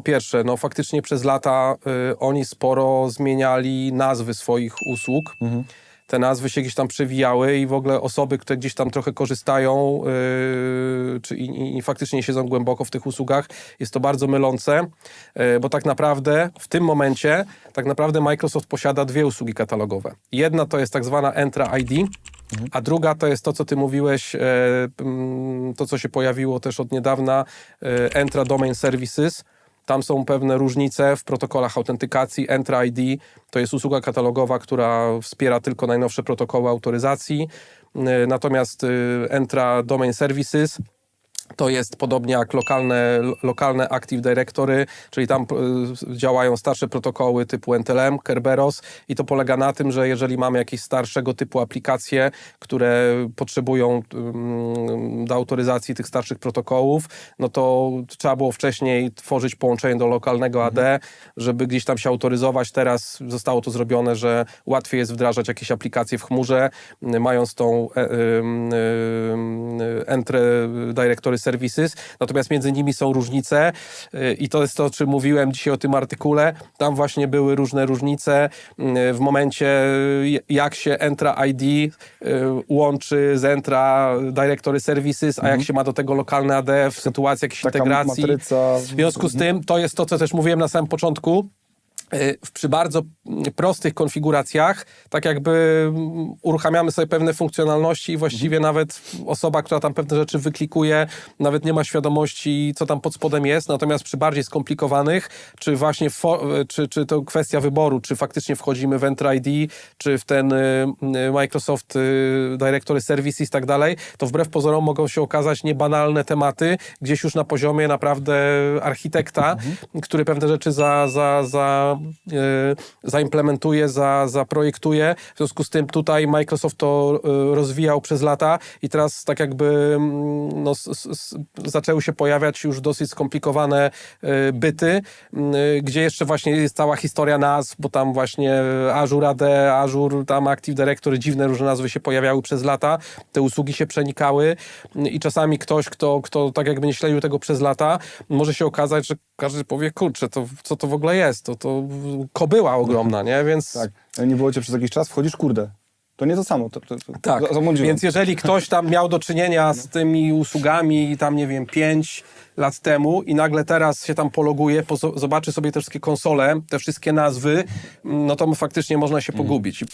po pierwsze, no faktycznie przez lata y, oni sporo zmieniali nazwy swoich usług. Te nazwy się gdzieś tam przewijały i w ogóle osoby, które gdzieś tam trochę korzystają y, czy i, i, faktycznie siedzą głęboko w tych usługach, jest to bardzo mylące, y, bo tak naprawdę w tym momencie tak naprawdę Microsoft posiada dwie usługi katalogowe. Jedna to jest tak zwana Entra ID, a druga to jest to, co ty mówiłeś, e, to co się pojawiło też od niedawna, e, Entra Domain Services. Tam są pewne różnice w protokolach autentykacji. Entra ID to jest usługa katalogowa, która wspiera tylko najnowsze protokoły autoryzacji. Natomiast e, Entra Domain Services to jest podobnie jak lokalne, lokalne Active Directory, czyli tam y, działają starsze protokoły typu NTLM, Kerberos i to polega na tym, że jeżeli mamy jakieś starszego typu aplikacje, które potrzebują ym, do autoryzacji tych starszych protokołów, no to trzeba było wcześniej tworzyć połączenie do lokalnego AD, żeby gdzieś tam się autoryzować. Teraz zostało to zrobione, że łatwiej jest wdrażać jakieś aplikacje w chmurze, mając tą e, ym, ym, Entry Directory Services, natomiast między nimi są różnice y, i to jest to, o czym mówiłem dzisiaj o tym artykule. Tam właśnie były różne różnice y, w momencie, y, jak się Entra ID łączy z Entra Directory Services, a jak się ma do tego lokalne AD w sytuacji jakiejś Taka integracji. matryca. W związku z tym, to jest to, co też mówiłem na samym początku, przy bardzo mm, prostych konfiguracjach, tak jakby mm, uruchamiamy sobie pewne funkcjonalności i właściwie nawet osoba, która tam pewne rzeczy wyklikuje, nawet nie ma świadomości, co tam pod spodem jest. Natomiast przy bardziej skomplikowanych, czy właśnie fo- czy, czy to kwestia wyboru, czy faktycznie wchodzimy w Enter ID, czy w ten y, y, Microsoft y, Directory Services i tak dalej, to wbrew pozorom mogą się okazać niebanalne tematy, gdzieś już na poziomie naprawdę architekta, który pewne rzeczy za, za, za, y, zaimplementuje, za, zaprojektuje. W związku z tym tutaj Microsoft to y, rozwijał przez lata i teraz tak jakby mm, no, s, s, zaczęły się pojawiać już dosyć skomplikowane y, byty, y, gdzie jeszcze właśnie jest cała historia nazw, bo tam właśnie Azure AD, Azure, tam Active Directory, dziwne różne nazwy się pojawiały przez lata, te usługi się przenikały. Y, i czasami ktoś, kto, kto tak jakby nie śledził tego przez lata, może się okazać, że każdy powie, kurczę, to, co to w ogóle jest? To, to kobyła ogromna, nie? Więc Tak. Nie było cię przez jakiś czas, wchodzisz, kurde. To nie to samo. To, to, to, Tak, więc jeżeli ktoś tam miał do czynienia z tymi usługami tam, nie wiem, 5 lat temu i nagle teraz się tam pologuje, zobaczy sobie te wszystkie konsole, te wszystkie nazwy, no to faktycznie można się pogubić.